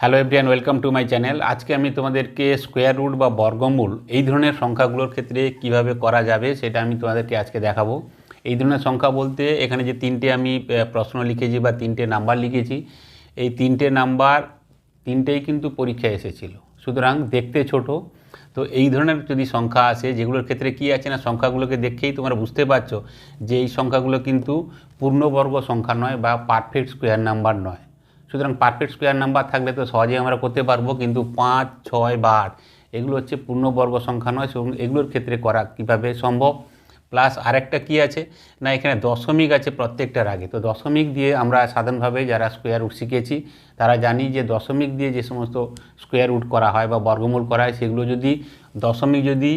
Hello everyone welcome to my channel আজকে আমি তোমাদেরকে স্কোয়ার রুট বা বর্গমূল এই ধরনের সংখ্যাগুলোর ক্ষেত্রে কীভাবে করা যাবে সেটা আমি তোমাদেরকে আজকে দেখাবো। এই ধরনের সংখ্যা বলতে এখানে যে তিনটে আমি প্রশ্ন লিখেছি বা তিনটে নাম্বার লিখেছি, এই তিনটে নাম্বার তিনটেই কিন্তু পরীক্ষায় এসেছিল। সুতরাং দেখতে ছোট। তো এই ধরনের যদি সংখ্যা আসে, যেগুলোর ক্ষেত্রে কি আছে না, সংখ্যাগুলোকে দেখেই তোমরা বুঝতে পারছ যে এই সংখ্যাগুলো কিন্তু পূর্ণবর্গ সংখ্যা নয় বা পারফেক্ট স্কোয়ার নাম্বার নয়। সুতরাং পারফেক্ট স্কোয়ার নাম্বার থাকলে তো সহজেই আমরা করতে পারব, কিন্তু পাঁচ, ছয় বা আট, এগুলো হচ্ছে পূর্ণবর্গ সংখ্যা নয় এগুলোর ক্ষেত্রে করা কীভাবে সম্ভব? প্লাস আরেকটা কি আছে? না, এখানে দশমিক আছে প্রত্যেকটার আগে। তো দশমিক দিয়ে আমরা সাধারণভাবে যারা স্কোয়ার রুট শিখেছি, তারা জানি যে দশমিক দিয়ে যে সমস্ত স্কোয়ার রুট করা হয় বা বর্গমূল করা হয়, সেগুলো যদি দশমিক যদি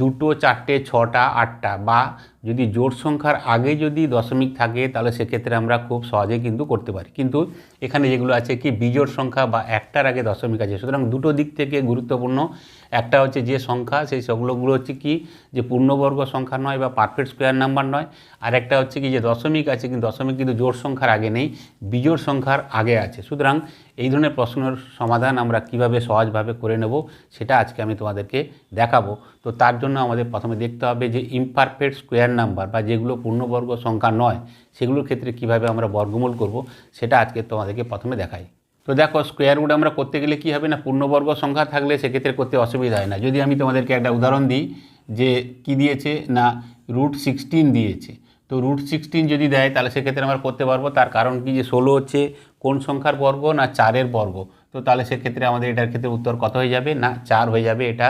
দুটো, চারটে, ছটা, আটটা বা যদি জোট সংখ্যার আগে যদি দশমিক থাকে, তাহলে সেক্ষেত্রে আমরা খুব সহজে কিন্তু করতে পারি। কিন্তু এখানে যেগুলো আছে কি বিজোড় সংখ্যা বা একটার আগে দশমিক আছে। সুতরাং দুটো দিক থেকে গুরুত্বপূর্ণ। একটা হচ্ছে যে সংখ্যা, সেই সেগুলোগুলো হচ্ছে কি যে পূর্ণবর্গ সংখ্যা নয় বা পারফেক্ট স্কোয়ার নাম্বার নয়। আর একটা হচ্ছে কি যে দশমিক আছে, কিন্তু দশমিক কিন্তু জোড় সংখ্যার আগে নেই, বিজোড় সংখ্যার আগে আছে। সুতরাং এই ধরনের প্রশ্নের সমাধান আমরা কীভাবে সহজভাবে করে নেব সেটা আজকে আমি তোমাদেরকে দেখাবো। তো তার জন্য আমাদের প্রথমে দেখতে হবে যে ইমপারফেক্ট স্কোয়ার নাম্বার বা যেগুলো পূর্ণবর্গ সংখ্যা নয় সেগুলোর ক্ষেত্রে কীভাবে আমরা বর্গমূল করব, সেটা আজকে তোমাদেরকে প্রথমে দেখাই। তো দেখো স্কোয়ার রুট আমরা করতে গেলে কি হবে না, পূর্ণবর্গ সংখ্যা থাকলে সেক্ষেত্রে করতে অসুবিধা হয় না। যদি আমি তোমাদেরকে একটা উদাহরণ দিই যে কি দিয়েছে না রুট সিক্সটিন দিয়েছে। তো রুট সিক্সটিন যদি দেয়, তাহলে সেক্ষেত্রে আমরা করতে পারব, তার কারণ কি যে ষোলো হচ্ছে, কোন সংখ্যার বর্গ না চারের বর্গ? তো তাহলে সেক্ষেত্রে আমাদের এটার ক্ষেত্রে উত্তর কত হয়ে যাবে? না, চার হয়ে যাবে, এটা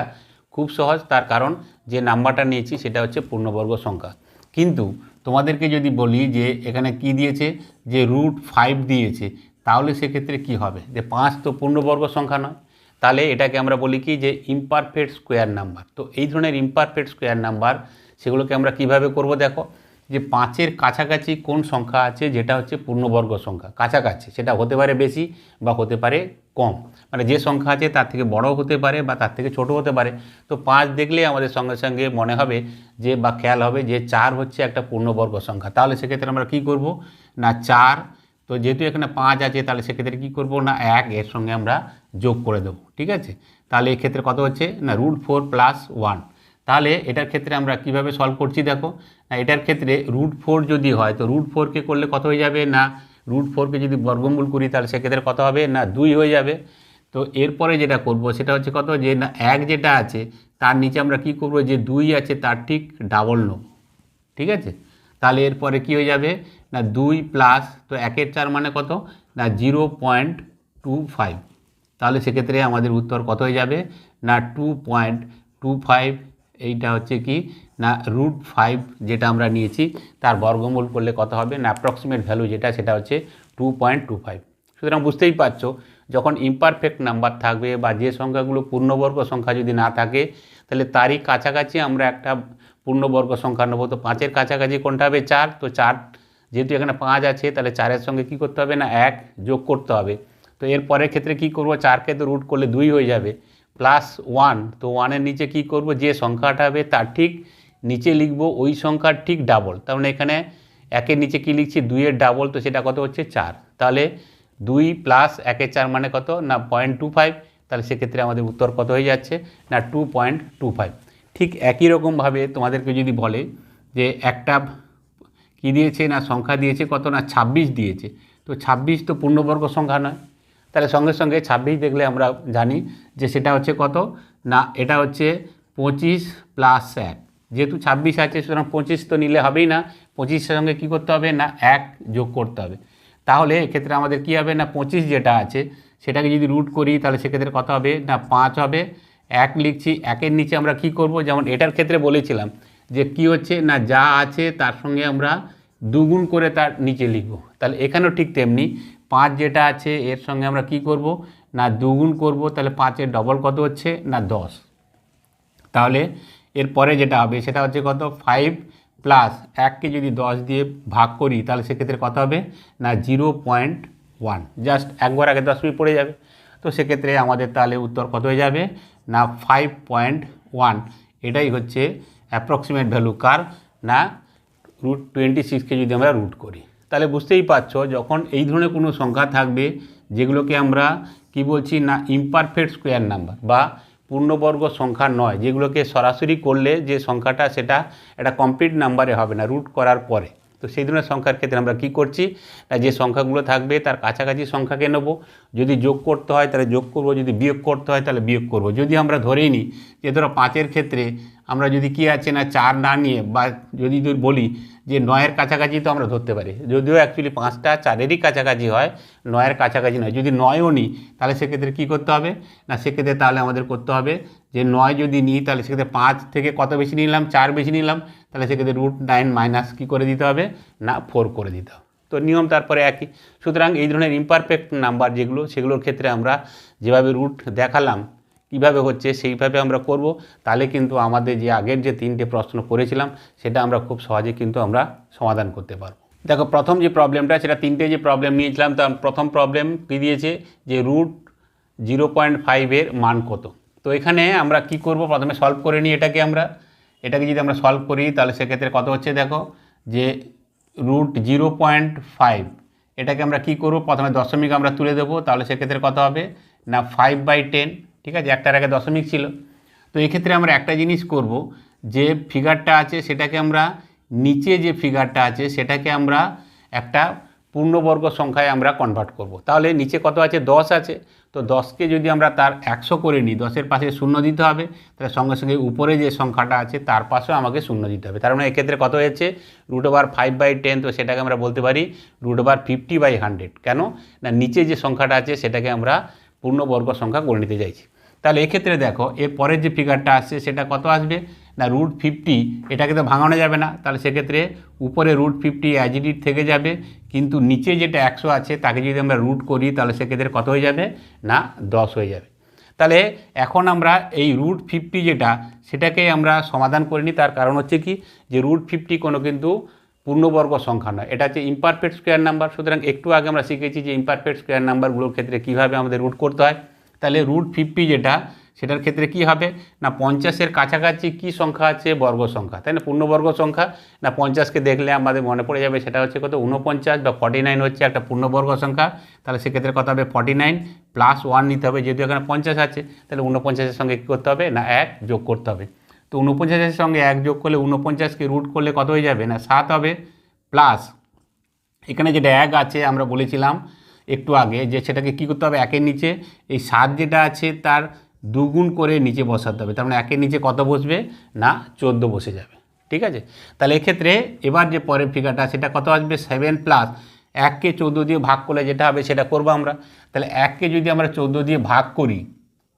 খুব সহজ। তার কারণ যে নাম্বারটা নিয়েছি, সেটা হচ্ছে পূর্ণবর্গ সংখ্যা। কিন্তু তোমাদেরকে যদি বলি যে এখানে কি দিয়েছে? যে রুট ফাইভ দিয়েছে, তাহলে সেক্ষেত্রে কি হবে? যে পাঁচ তো পূর্ণবর্গ সংখ্যা নয়। তাহলে এটাকে আমরা বলি কি? যে ইমপারফেক্ট স্কোয়ার নাম্বার তো এই ধরনের ইমপারফেক্ট স্কোয়ার নাম্বার সেগুলোকে আমরা কীভাবে করব দেখো? যে পাঁচের কাছাকাছি কোন সংখ্যা আছে, যেটা হচ্ছে পূর্ণবর্গ সংখ্যা। কাছাকাছি, সেটা হতে পারে বেশি বা হতে পারে কম। মানে যে সংখ্যা আছে তার থেকে বড় হতে পারে বা তার থেকে ছোট হতে পারে। তো পাঁচ দেখলে আমাদের সঙ্গে সঙ্গে মনে হবে যে বা খেয়াল হবে যে চার হচ্ছে একটা পূর্ণবর্গ সংখ্যা। তাহলে সেক্ষেত্রে আমরা কি করব? না চার, তো যেহেতু এখানে পাঁচ আছে, তাহলে সেক্ষেত্রে কী করব? না এক, এর সঙ্গে আমরা যোগ করে দেবো, ঠিক আছে? তাহলে এক্ষেত্রে কত হচ্ছে? না রুট ফোর প্লাস ওয়ান তাহলে এটার ক্ষেত্রে আমরা কীভাবে সলভ করছি দেখো? এটার ক্ষেত্রে রুট ফোর যদি হয়, তো রুট ফোরকে করলে কত হয়ে যাবে? না রুট ফোরকে যদি বর্গমূল করি, তাহলে সেক্ষেত্রে কত হবে? না, দুই হয়ে যাবে। তো এরপরে যেটা করব, সেটা হচ্ছে কত? যে না, এক যেটা আছে, তার নিচে আমরা কি করব? যে দুই আছে, তার ঠিক ডাবল নেব। ঠিক আছে? তাহলে এরপরে কী হয়ে যাবে? না, দুই প্লাস তো একের চার মানে কত? না জিরো পয়েন্ট টু ফাইভ তাহলে সেক্ষেত্রে আমাদের উত্তর কত হয়ে যাবে? না টু পয়েন্ট টু ফাইভ এইটা হচ্ছে কি? না রুট ফাইভ যেটা আমরা নিয়েছি, তার বর্গমূল করলে কত হবে? না অ্যাপ্রক্সিমেট ভ্যালু যেটা, সেটা হচ্ছে টু পয়েন্ট টু ফাইভ সুতরাং বুঝতেই পারছ, যখন ইমপারফেক্ট নাম্বার থাকবে বা যে সংখ্যাগুলো পূর্ণবর্গ সংখ্যা যদি না থাকে, তাহলে তারই কাছাকাছি আমরা একটা পূর্ণবর্গ সংখ্যা নেব। তো পাঁচের কাছাকাছি কোনটা হবে? চার। তো চার, যেহেতু এখানে পাঁচ আছে, তাহলে চারের সঙ্গে কি করতে হবে? না, এক যোগ করতে হবে। তো এর পরের ক্ষেত্রে কি করব? চারকে তো রুট করলে দুই হয়ে যাবে প্লাস ওয়ান তো ওয়ানের নিচে কি করব? যে সংখ্যাটা হবে, তার ঠিক নিচে লিখব ওই সংখ্যার ঠিক ডাবল তার মানে এখানে একের নিচে কি লিখছি? দুইয়ের ডাবল তো সেটা কত হচ্ছে? চার। তাহলে দুই প্লাস একের চার মানে কত? না পয়েন্ট টু ফাইভ তাহলে সেক্ষেত্রে আমাদের উত্তর কত হয়ে যাচ্ছে? না টু পয়েন্ট টু ফাইভ ঠিক একই রকমভাবে তোমাদেরকে যদি বলে যে একটা কী দিয়েছে? না, সংখ্যা দিয়েছে কত? না, ছাব্বিশ দিয়েছে। তো ছাব্বিশ তো পূর্ণবর্গ সংখ্যা নয়। তাহলে সঙ্গে সঙ্গে ছাব্বিশ দেখলে আমরা জানি যে সেটা হচ্ছে কত? না, এটা হচ্ছে পঁচিশ প্লাস এক। যেহেতু ছাব্বিশ আছে, সুতরাং পঁচিশ তো নিলে হবেই না। পঁচিশের সঙ্গে কী করতে হবে? না, এক যোগ করতে হবে। তাহলে এক্ষেত্রে আমাদের কী হবে? না, পঁচিশ যেটা আছে, সেটাকে যদি রুট করি, তাহলে সেক্ষেত্রে কত হবে? না, পাঁচ হবে। এক লিখছি, একের নিচে আমরা কি করব? যেমন এটার ক্ষেত্রে বলেছিলাম যে কি হচ্ছে? না, যা আছে তার সঙ্গে আমরা দুগুণ করে তার নিচে লিখব। তাহলে এখানেও ঠিক তেমনি পাঁচ যেটা আছে, এর সঙ্গে আমরা কি করব? না, দুগুণ করব। তাহলে পাঁচের ডবল কত হচ্ছে? না, দশ। তাহলে এরপরে যেটা হবে, সেটা হচ্ছে কত? ফাইভ প্লাস এককে যদি দশ দিয়ে ভাগ করি, তাহলে সেক্ষেত্রে কত হবে? না জিরো পয়েন্ট ওয়ান জাস্ট একবার আগে দশ মিনিট পড়ে যাবে। তো সেক্ষেত্রে আমাদের তাহলে উত্তর কত হয়ে যাবে? না ফাইভ পয়েন্ট ওয়ান এটাই হচ্ছে অ্যাপ্রক্সিমেট ভ্যালু কার? না রুট টোয়েন্টি সিক্সকে যদি আমরা রুট করি। তাহলে বুঝতেই পারছ, যখন এই ধরনের কোনো সংখ্যা থাকবে, যেগুলোকে আমরা কি বলছি? না ইমপারফেক্ট স্কোয়ার নাম্বার বা পূর্ণবর্গ সংখ্যা নয়, যেগুলোকে সরাসরি করলে যে সংখ্যাটা সেটা একটা কমপ্লিট নাম্বারে হবে না রুট করার পরে। তো সেই ধরনের সংখ্যার ক্ষেত্রে আমরা কি করছি? না, যে সংখ্যাগুলো থাকবে তার কাছাকাছি সংখ্যাকে নেব। যদি যোগ করতে হয় তাহলে যোগ করব, যদি বিয়োগ করতে হয় তাহলে বিয়োগ করব। যদি আমরা ধরেই নিই যে ধরো পাঁচের ক্ষেত্রে আমরা যদি কি আছে না, চার না নিয়ে বা যদি বলি যে নয়ের কাছাকাছি তো আমরা ধরতে পারি। যদিও অ্যাকচুয়ালি পাঁচটা চারেরই কাছাকাছি হয়, নয়ের কাছাকাছি নয়। যদি নয়ও নিই তাহলে সেক্ষেত্রে কী করতে হবে? না, সেক্ষেত্রে তাহলে আমাদের করতে হবে যে নয় যদি নিই, তাহলে সেক্ষেত্রে পাঁচ থেকে কত বেশি নিলাম? চার বেশি নিলাম, তাহলে সেক্ষেত্রে রুট নাইন মাইনাস কী করে দিতে হবে? না ফোর করে দিতে হবে। তো নিয়ম তারপরে একই। সুতরাং এই ধরনের ইমপারফেক্ট নাম্বার যেগুলো, সেগুলোর ক্ষেত্রে আমরা যেভাবে রুট দেখালাম, কীভাবে হচ্ছে সেইভাবে আমরা করব, তাহলে কিন্তু আমাদের যে আগের যে তিনটে প্রশ্ন করেছিলাম, সেটা আমরা খুব সহজে কিন্তু আমরা সমাধান করতে পারব। দেখো, প্রথম যে প্রবলেমটা সেটা তিনটে যে প্রবলেম নিয়েছিলাম, তার প্রথম প্রবলেম কী দিয়েছে? যে রুট জিরো পয়েন্ট ফাইভের মান কত? তো এখানে আমরা কি করব? প্রথমে সলভ করে নিই এটাকে আমরা। এটাকে যদি আমরা সলভ করি, তাহলে সেক্ষেত্রে কত হচ্ছে দেখো? যে রুট জিরো পয়েন্ট ফাইভ এটাকে আমরা কি করব? প্রথমে দশমিক আমরা তুলে দেবো, তাহলে সেক্ষেত্রে কত হবে? না ফাইভ বাই টেন ঠিক আছে? একটার আগে দশমিক ছিল। তো এক্ষেত্রে আমরা একটা জিনিস করব, যে ফিগারটা আছে সেটাকে আমরা নিচে যে ফিগারটা আছে সেটাকে আমরা একটা পূর্ণবর্গ সংখ্যায় আমরা কনভার্ট করব। তাহলে নিচে কত আছে? দশ আছে। তো দশকে যদি আমরা তার একশো করে নিই, দশের পাশে শূন্য দিতে হবে, তাহলে সঙ্গে সঙ্গে উপরে যে সংখ্যাটা আছে, তার পাশেও আমাকে শূন্য দিতে হবে। তার মানে এক্ষেত্রে কত হয়েছে? Root over five by ten তো সেটাকে আমরা বলতে পারি root over fifty by hundred কেন? না, নিচে যে সংখ্যাটা আছে, সেটাকে আমরা পূর্ণবর্গ সংখ্যা করে নিতে চাইছি। তাহলে এক্ষেত্রে দেখো, এর পরের যে ফিগারটা আসছে, সেটা কত আসবে? না রুট ফিফটি এটাকে তো ভাঙানো যাবে না। তাহলে সেক্ষেত্রে উপরে রুট ফিফটি অ্যাজিডিট থেকে যাবে, কিন্তু নিচে যেটা একশো আছে, তাকে যদি আমরা রুট করি, তাহলে সেক্ষেত্রে কত হয়ে যাবে? না, দশ হয়ে যাবে। তাহলে এখন আমরা এই রুট ফিফটি যেটা, সেটাকে আমরা সমাধান করিনি। তার কারণ হচ্ছে কি? যে রুট ফিফটি কোনো কিন্তু পূর্ণবর্গ সংখ্যা নয়। এটা হচ্ছে ইমপারফেক্ট স্কোয়ার নাম্বার সুতরাং একটু আগে আমরা শিখেছি যে ইমপারফেক্ট স্কোয়ার নাম্বারগুলোর ক্ষেত্রে কীভাবে আমাদের রুট করতে হয়। তাহলে রুট ফিফটি যেটা সেটার ক্ষেত্রে কি হবে? না, পঞ্চাশের কাছাকাছি কি সংখ্যা আছে? বর্গ সংখ্যা। তাই না? পূর্ণবর্গ সংখ্যা। না, পঞ্চাশকে দেখলে আমাদের মনে পড়ে যাবে সেটা হচ্ছে কত? উনপঞ্চাশ বা ফর্টি নাইন হচ্ছে একটা পূর্ণবর্গ সংখ্যা। তাহলে সেক্ষেত্রে কত হবে ফর্টি নাইন প্লাস ওয়ান নিতে হবে। যেহেতু এখানে পঞ্চাশ আছে, তাহলে উনপঞ্চাশের সঙ্গে কী করতে হবে? না, এক যোগ করতে হবে। তো উনপঞ্চাশের সঙ্গে এক যোগ করলে উনপঞ্চাশকে রুট করলে কত হয়ে যাবে? না, সাত হবে প্লাস এখানে যেটা এক আছে, আমরা বলেছিলাম একটু আগে যে সেটাকে কী করতে হবে? একের নিচে। এই সাত যেটা আছে, তার দুগুণ করে নিচে বসাতে হবে। তার মানে একের নিচে কত বসবে? না, চোদ্দ বসে যাবে। ঠিক আছে? তাহলে এক্ষেত্রে এবার যে পরের ফিগারটা সেটা কত আসবে? সেভেন প্লাস এককে চোদ্দ দিয়ে ভাগ করলে যেটা হবে, সেটা করব আমরা। তাহলে এককে যদি আমরা চোদ্দ দিয়ে ভাগ করি,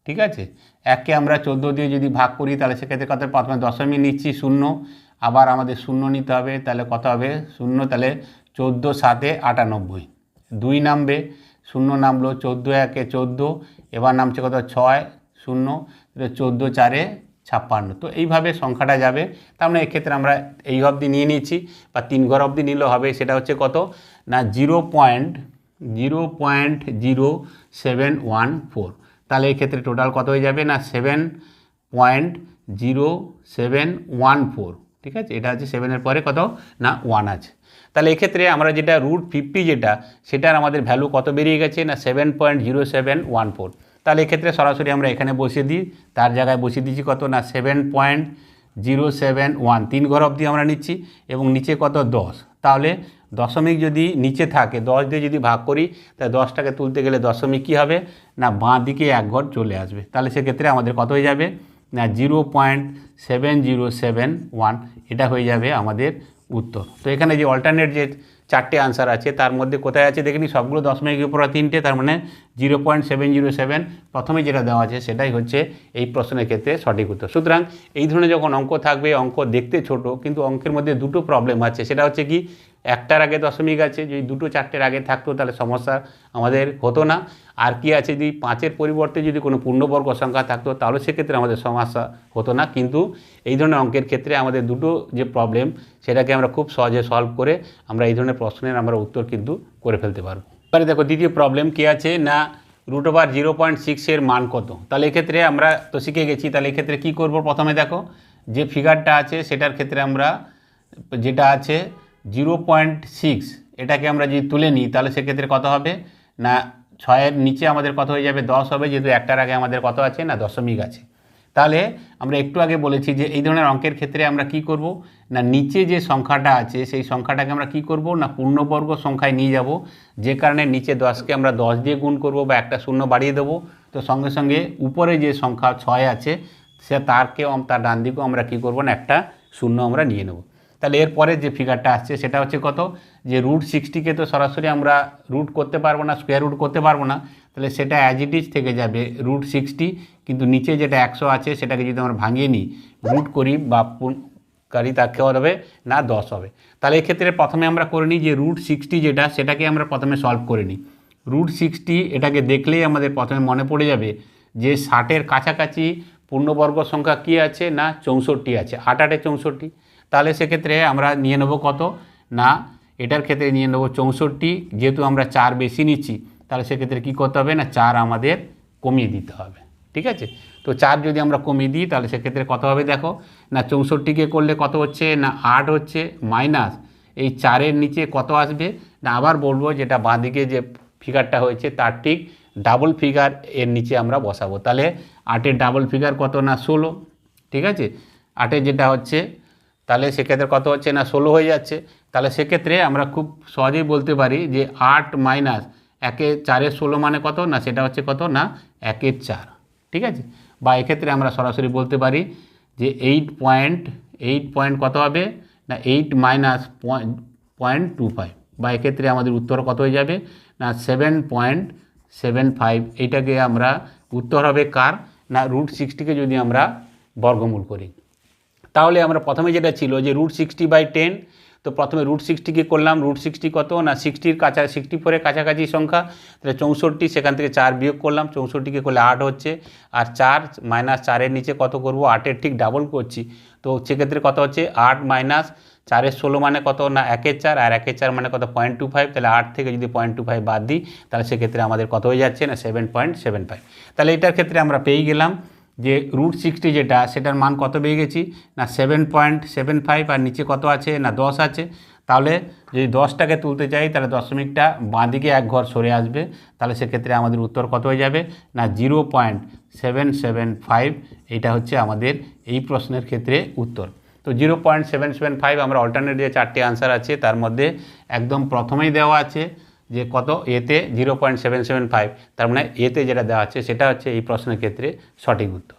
ঠিক আছে? এককে আমরা চোদ্দ দিয়ে যদি ভাগ করি, তাহলে সেক্ষেত্রে কত? প্রথমে দশমিক নিচ্ছি, শূন্য। আবার আমাদের শূন্য নিতে হবে, তাহলে কত হবে? শূন্য, তাহলে চোদ্দ সাতে আটানব্বই। দুই নামবে। শূন্য নামলো চোদ্দ, একে চোদ্দ। এবার নামছে কত? ছয়। শূন্য চোদ্দ, চারে ছাপ্পান্ন। তো এইভাবে সংখ্যাটা যাবে। তার মানে এক্ষেত্রে আমরা এই অবধি নিয়ে নিচ্ছি বা তিন ঘর অবধি নিলেও হবে, সেটা হচ্ছে কত? না, zero point zero point zero seven one four. তাহলে এক্ষেত্রে টোটাল কত হয়ে যাবে? না, seven point zero seven one four. ঠিক আছে? এটা হচ্ছে সেভেনের পরে কত? না, ওয়ান আছে। তাহলে এক্ষেত্রে আমরা যেটা রুট ফিফটি যেটা, সেটার আমাদের ভ্যালু কত বেরিয়ে গেছে? না, seven point zero seven one four. তাহলে এক্ষেত্রে সরাসরি আমরা এখানে বসিয়ে দিই। তার জায়গায় বসিয়ে দিচ্ছি কত না? Seven point zero seven one তিন ঘর অবধি আমরা নিচ্ছি এবং নিচে কত? দশ। তাহলে দশমিক যদি নিচে থাকে, দশ দিয়ে যদি ভাগ করি, তাহলে দশটাকে তুলতে গেলে দশমিক কী হবে? না, বাঁ দিকে এক ঘর চলে আসবে। তাহলে সেক্ষেত্রে আমাদের কত হয়ে যাবে? না zero point seven zero seven one এটা হয়ে যাবে আমাদের উত্তর। তো এখানে যে অল্টারনেট যে চারটে আনসার আছে। তার মধ্যে কোথায় আছে দেখিনি সবগুলো দশমিকের উপর তিনটে, তার মানে zero point seven zero seven প্রথমে যেটা দেওয়া আছে সেটাই হচ্ছে এই প্রশ্নের ক্ষেত্রে সঠিক উত্তর। সুতরাং এই ধরনের যখন অঙ্ক থাকবে, অঙ্ক দেখতে ছোট, কিন্তু অঙ্কের মধ্যে দুটো প্রবলেম আছে। সেটা হচ্ছে কি? একটার আগে দশমিক আছে, যদি দুটো চারটের আগে থাকতো তাহলে সমস্যা আমাদের হতো না। আর কি আছে, যদি পাঁচের পরিবর্তে যদি কোনো পূর্ণবর্গ সংখ্যা থাকতো তাহলে সেক্ষেত্রে আমাদের সমস্যা হতো না। কিন্তু এই ধরনের অঙ্কের ক্ষেত্রে আমাদের দুটো যে প্রবলেম সেটাকে আমরা খুব সহজে সলভ করে আমরা এই ধরনের প্রশ্নের আমরা উত্তর কিন্তু করে ফেলতে পারব। এবারে দেখো, দ্বিতীয় প্রবলেম কী আছে? না রুট ওভার জিরো পয়েন্ট সিক্সের মান কত? তাহলে এক্ষেত্রে আমরা তো শিখে গেছি, তাহলে এক্ষেত্রে কী করব প্রথমে দেখো? যে ফিগারটা আছে, সেটার ক্ষেত্রে আমরা যেটা আছে জিরো পয়েন্ট সিক্স, এটাকে আমরা যদি তুলে নিই, তাহলে সেক্ষেত্রে কত হবে? না, ছয়ের নিচে আমাদের কত হয়ে যাবে? দশ হবে, যেহেতু একটার আগে আমাদের কত আছে? না, দশমিক আছে। তাহলে আমরা একটু আগে বলেছি যে এই ধরনের অঙ্কের ক্ষেত্রে আমরা কি করব? না, নিচে যে সংখ্যাটা আছে, সেই সংখ্যাটাকে আমরা কি করব? না, পূর্ণবর্গ সংখ্যায় নিয়ে যাব, যে কারণে নিচে দশকে আমরা দশ দিয়ে গুণ করব বা একটা শূন্য বাড়িয়ে দেবো। তো সঙ্গে সঙ্গে উপরে যে সংখ্যা ছয় আছে, সে তারকেও তার ডান দিকেও আমরা কি করব? না, একটা শূন্য আমরা নিয়ে নেব। তাহলে এরপরে যে ফিগারটা আসছে, সেটা হচ্ছে কত? যে রুট সিক্সটিকে তো সরাসরি আমরা রুট করতে পারব না স্কোয়ার রুট করতে পারব না, তাহলে সেটা অ্যাজ ইট ইজ থেকে যাবে রুট সিক্সটি কিন্তু নিচে যেটা একশো আছে, সেটাকে যদি আমরা ভাঙিয়ে নিই রুট করি বা কারি, তাকে হবে? না, দশ হবে। তাহলে এক্ষেত্রে প্রথমে আমরা করে নিই যে রুট সিক্সটি যেটা, সেটাকে আমরা প্রথমে সলভ করে নিই। রুট সিক্সটি এটাকে দেখলেই আমাদের প্রথমে মনে পড়ে যাবে যে ষাটের কাছাকাছি পূর্ণবর্গ সংখ্যা কী আছে না চৌষট্টি আছে। আট আটে চৌষট্টি। তাহলে সেক্ষেত্রে আমরা নিয়ে নেব কত? না, এটার ক্ষেত্রে নিয়ে নেব চৌষট্টি, যেহেতু আমরা চার বেশি নিচ্ছি, তাহলে সেক্ষেত্রে কী করতে হবে না, চার আমাদের কমিয়ে দিতে হবে, ঠিক আছে? তো চার যদি আমরা কমিয়ে দিই, তাহলে সেক্ষেত্রে কত হবে দেখো? না, চৌষট্টিকে করলে কত হচ্ছে? না, আট হচ্ছে, মাইনাস। এই চারের নিচে কত আসবে? না, আবার বলব যেটা বাঁদিকে যে ফিগারটা হয়েছে, তার ঠিক ডাবল ফিগার এর নিচে আমরা বসাবো। তাহলে আটের ডাবল ফিগার কত? না, ষোলো, ঠিক আছে? আটের যেটা হচ্ছে তাহলে সেক্ষেত্রে কত হচ্ছে না? ষোলো হয়ে যাচ্ছে। তাহলে সেক্ষেত্রে আমরা খুব সহজেই বলতে পারি যে আট মাইনাস একে চারের ষোলো মানে কত? না, সেটা হচ্ছে কত? না, একের চার। ঠিক আছে? বা এক্ষেত্রে আমরা সরাসরি বলতে পারি যে এইট পয়েন্ট এইট পয়েন্ট কত হবে? না, eight minus point two five. বা এক্ষেত্রে আমাদের উত্তর কত হয়ে যাবে? না, সেভেন পয়েন্ট সেভেন ফাইভ। এইটাকে আমরা, উত্তর হবে কার? না, রুট সিক্সটিকে যদি আমরা বর্গমূল করি। তাহলে আমরা প্রথমে যেটা ছিল যে রুট সিক্সটি বাই টেন তো প্রথমে রুট সিক্সটিকে করলাম রুট সিক্সটি কত? না সিক্সটির কাছা সিক্সটি ফোরের কাছাকাছি সংখ্যা, তাহলে চৌষট্টি, সেখান থেকে চার বিয়োগ করলাম চৌষট্টিকে করলে আট হচ্ছে, আর চার মাইনাস চারের নিচে কত করব? আটের ঠিক ডাবল করছি, তো সেক্ষেত্রে কত হচ্ছে? আট মাইনাস চারের ষোলো মানে কত? না একের চার, আর একের চার মানে কত? পয়েন্ট টু ফাইভ তাহলে আট থেকে যদি পয়েন্ট টু ফাইভ বাদ দিই, তাহলে সেক্ষেত্রে আমাদের কত হয়ে যাচ্ছে? না সেভেন পয়েন্ট সেভেন ফাইভ তাহলে এটার ক্ষেত্রে আমরা পেয়ে গেলাম যে রুট সিক্সটি যেটা, সেটার মান কত পেয়ে গেছি? না সেভেন পয়েন্ট সেভেন ফাইভ আর নিচে কত আছে? না দশ আছে? তাহলে যদি দশটাকে তুলতে চাই, তাহলে দশমিকটা বাঁদিকে এক ঘর সরে আসবে। তাহলে সেক্ষেত্রে আমাদের উত্তর কত হয়ে যাবে? না zero point seven seven five এইটা হচ্ছে আমাদের এই প্রশ্নের ক্ষেত্রে উত্তর। তো zero point seven seven five আমরা অল্টারনেট যে চারটি আনসার আছে, তার মধ্যে একদম প্রথমেই দেওয়া আছে। যে কত? এতে zero point seven seven five তার মানে এতে যেটা দেওয়া আছে, সেটা হচ্ছে এই প্রশ্নের ক্ষেত্রে সঠিক উত্তর।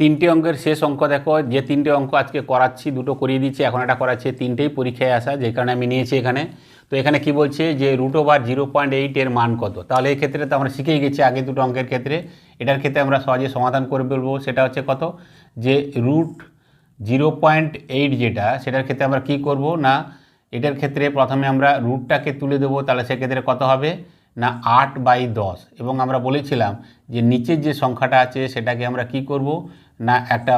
তিনটে অঙ্কের শেষ অঙ্ক দেখো, যে তিনটে অঙ্ক আজকে করাচ্ছি, দুটো করিয়ে দিচ্ছি, এখন একটা করাচ্ছি তিনটেই পরীক্ষায় আসা, যে কারণে আমি নিয়েছি এখানে। তো এখানে কি বলছে যে রুট ওভার জিরো পয়েন্ট এইটের মান কত? তাহলে এই ক্ষেত্রে তো আমরা শিখেই গেছি আগে দুটো অঙ্কের ক্ষেত্রে। এটার ক্ষেত্রে আমরা সহজে সমাধান করে বলব সেটা হচ্ছে কত? যে রুট জিরো পয়েন্ট এইট যেটা, সেটার ক্ষেত্রে আমরা কি করব? না এটার ক্ষেত্রে প্রথমে আমরা রুটটাকে তুলে দেবো, তাহলে সেক্ষেত্রে কত হবে? না, আট বাই দশ। এবং আমরা বলেছিলাম যে নিচের যে সংখ্যাটা আছে, সেটাকে আমরা কি করব? না, একটা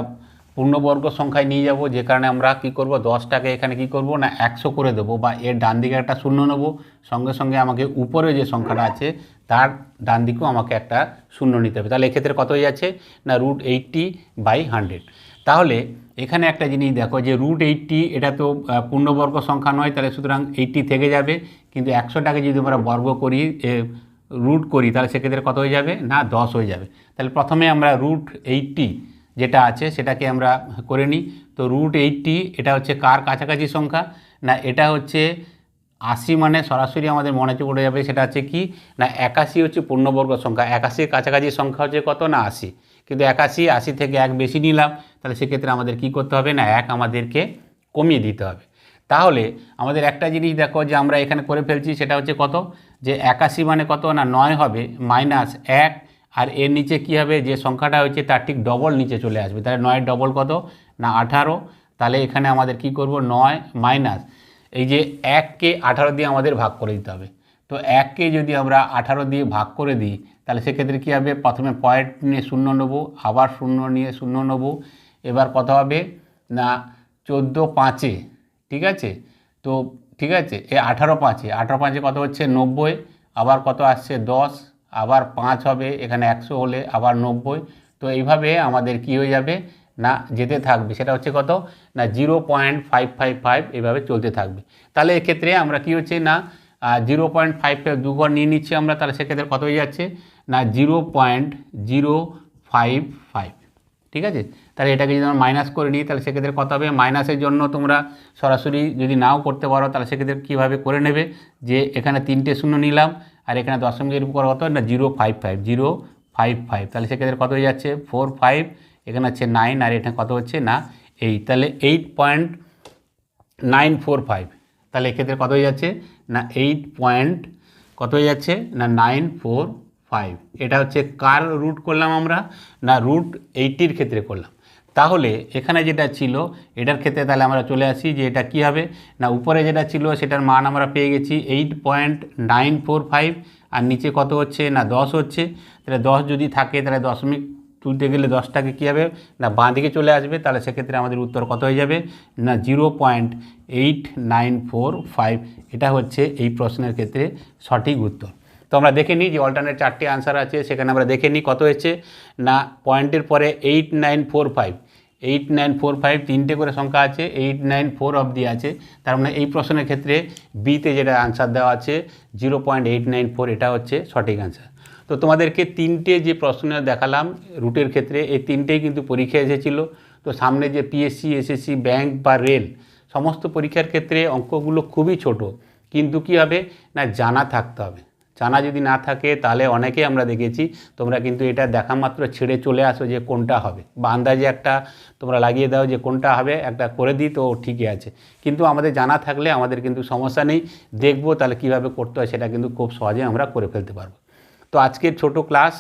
পূর্ণবর্গ সংখ্যায় নিয়ে যাব, যে কারণে আমরা কি করব? দশটাকে এখানে কি করব? না, একশো করে দেবো বা এর ডান দিকে একটা শূন্য নেব। সঙ্গে সঙ্গে আমাকে উপরে যে সংখ্যাটা আছে, তার ডান দিকেও আমাকে একটা শূন্য নিতে হবে। তাহলে এক্ষেত্রে কত হয়ে যাচ্ছে? না, রুট এইটটি বাই হান্ড্রেড। তাহলে এখানে একটা জিনিস দেখো যে রুট এইটটি এটা তো পূর্ণবর্গ সংখ্যা নয়, তাহলে সুতরাং এইটটি থেকে যাবে। কিন্তু একশোটাকে যদি আমরা বর্গ করি রুট করি, তাহলে সেক্ষেত্রে কত হয়ে যাবে? না, দশ হয়ে যাবে। তাহলে প্রথমে আমরা রুট এইটটি যেটা আছে, সেটাকে আমরা করে নিই। তো রুট এইটটি এটা হচ্ছে কার কাছাকাছি সংখ্যা? না, এটা হচ্ছে আশি মানে সরাসরি আমাদের মনে পড়ে যাবে, সেটা হচ্ছে কি? না, একাশি হচ্ছে পূর্ণবর্গ সংখ্যা। একাশির কাছাকাছি সংখ্যা হচ্ছে কত? না, আশি। কিন্তু একাশি, আশি থেকে এক বেশি নিলাম, তাহলে সেক্ষেত্রে আমাদের কি করতে হবে না, এক আমাদেরকে কমিয়ে দিতে হবে। তাহলে আমাদের একটা জিনিস দেখো যে আমরা এখানে করে ফেলছি, সেটা হচ্ছে কত? যে একাশি মানে কত না নয় হবে, মাইনাস এক, আর এর নিচে কি হবে? যে সংখ্যাটা হচ্ছে তার ঠিক ডবল নিচে চলে আসবে। তাহলে নয়ের ডবল কত? না আঠারো। তাহলে এখানে আমাদের কি করব? নয় মাইনাস। এই যে এককে আঠারো দিয়ে আমাদের ভাগ করে দিতে হবে। তো এককে যদি আমরা আঠারো দিয়ে ভাগ করে দিই, তাহলে সেক্ষেত্রে কী হবে? প্রথমে পয়েন্ট নিয়ে শূন্য নেব, আবার শূন্য নিয়ে শূন্য নেব, এবার কত হবে? না, চোদ্দ পাঁচে, ঠিক আছে? তো ঠিক আছে, এ আঠারো পাঁচে আঠারো পাঁচে কত হচ্ছে? নব্বই, আবার কত আসছে? দশ, আবার পাঁচ হবে, এখানে একশো হলে আবার নব্বই, তো এইভাবে আমাদের কি হয়ে যাবে? না, যেতে থাকবে, সেটা হচ্ছে কত? না, zero point five five five এভাবে চলতে থাকবে। তাহলে এক্ষেত্রে আমরা কি হচ্ছে? না জিরো পয়েন্ট ফাইভ ফাইভ দু ঘর নিয়ে নিচ্ছি আমরা, তাহলে সেক্ষেত্রে কত হয়ে যাচ্ছে? না zero point zero five five ঠিক আছে? তাহলে এটাকে যদি আমরা মাইনাস করে নিই, তাহলে সেক্ষেত্রে কত হবে? মাইনাসের জন্য তোমরা সরাসরি যদি নাও করতে পারো, তাহলে সেক্ষেত্রে কীভাবে করে নেবে? যে এখানে তিনটে শূন্য নিলাম, আর এখানে দশমিকের উপর কত? না zero five five zero five five তাহলে সেক্ষেত্রে কত হয়ে যাচ্ছে? ফোর ফাইভ এখানে হচ্ছে নাইন আর এখানে কত হচ্ছে? না এইট তাহলে eight point nine four five তাহলে এক্ষেত্রে কত হয়ে যাচ্ছে? না এইট পয়েন্ট কত হয়ে যাচ্ছে? না নাইন ফোর ফাইভ এটা হচ্ছে কার রুট করলাম আমরা? না রুট এইটির ক্ষেত্রে করলাম। তাহলে এখানে যেটা ছিল, এটার ক্ষেত্রে তাহলে আমরা চলে আসি যে এটা কী হবে? না, উপরে যেটা ছিল, সেটার মান আমরা পেয়ে গেছি eight point nine four five আর নিচে কত হচ্ছে? না, দশ হচ্ছে। তাহলে দশ যদি থাকে, তাহলে দশমিক তুলতে গেলে দশটাকে কী হবে? না, বাঁ দিকে চলে আসবে, তাহলে সেক্ষেত্রে আমাদের উত্তর কত হয়ে যাবে? না, zero point eight nine four five. এটা হচ্ছে এই প্রশ্নের ক্ষেত্রে সঠিক উত্তর। তো আমরা দেখে নিই যে অল্টারনেট চারটি আনসার আছে, সেখানে আমরা দেখে নিই কত হয়েছে। না, পয়েন্টের পরে eight nine four five. Eight nine four five তিনটে করে সংখ্যা আছে, এইট নাইন ফোর অবধি আছে। তার মানে এই প্রশ্নের ক্ষেত্রে বিতে যেটা আনসার দেওয়া আছে, zero point eight nine four, এটা হচ্ছে সঠিক আনসার তো তোমাদেরকে তিনটে যে প্রশ্ন দেখালাম রুটের ক্ষেত্রে, এই তিনটেই কিন্তু পরীক্ষা এসেছিল। তো সামনে যে পিএসসি এসএসসি ব্যাংক বা রেল সমস্ত পরীক্ষার ক্ষেত্রে অঙ্কগুলো খুবই ছোট। কিন্তু কী হবে? না, জানা থাকতে হবে। জানা যদি না থাকে, তাহলে অনেকে আমরা দেখেছি, তোমরা কিন্তু এটা দেখা মাত্র ছেড়ে চলে আসো যে কোনটা হবে। বা আন্দাজে একটা তোমরা লাগিয়ে দাও যে কোনটা হবে, একটা করে দিই তো ঠিকই আছে। কিন্তু আমাদের জানা থাকলে আমাদের কিন্তু সমস্যা নেই। দেখব তাহলে কীভাবে করতে হয় সেটা কিন্তু খুব সহজে আমরা করে ফেলতে পারব। তো আজকের ছোট ক্লাস,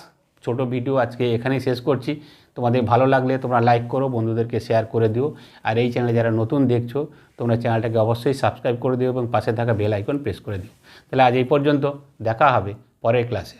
ছোট ভিডিও আজকে এখানেই শেষ করছি। তোমাদের ভালো লাগলে তোমরা লাইক করো, বন্ধুদেরকে শেয়ার করে দিও। আর এই চ্যানেলে যারা নতুন দেখছ, তোমরা চ্যানেলটাকে অবশ্যই সাবস্ক্রাইব করে দিও এবং পাশে থাকা বেল আইকন প্রেস করে দিও। তাহলে আজ এই পর্যন্ত দেখা হবে পরের ক্লাসে।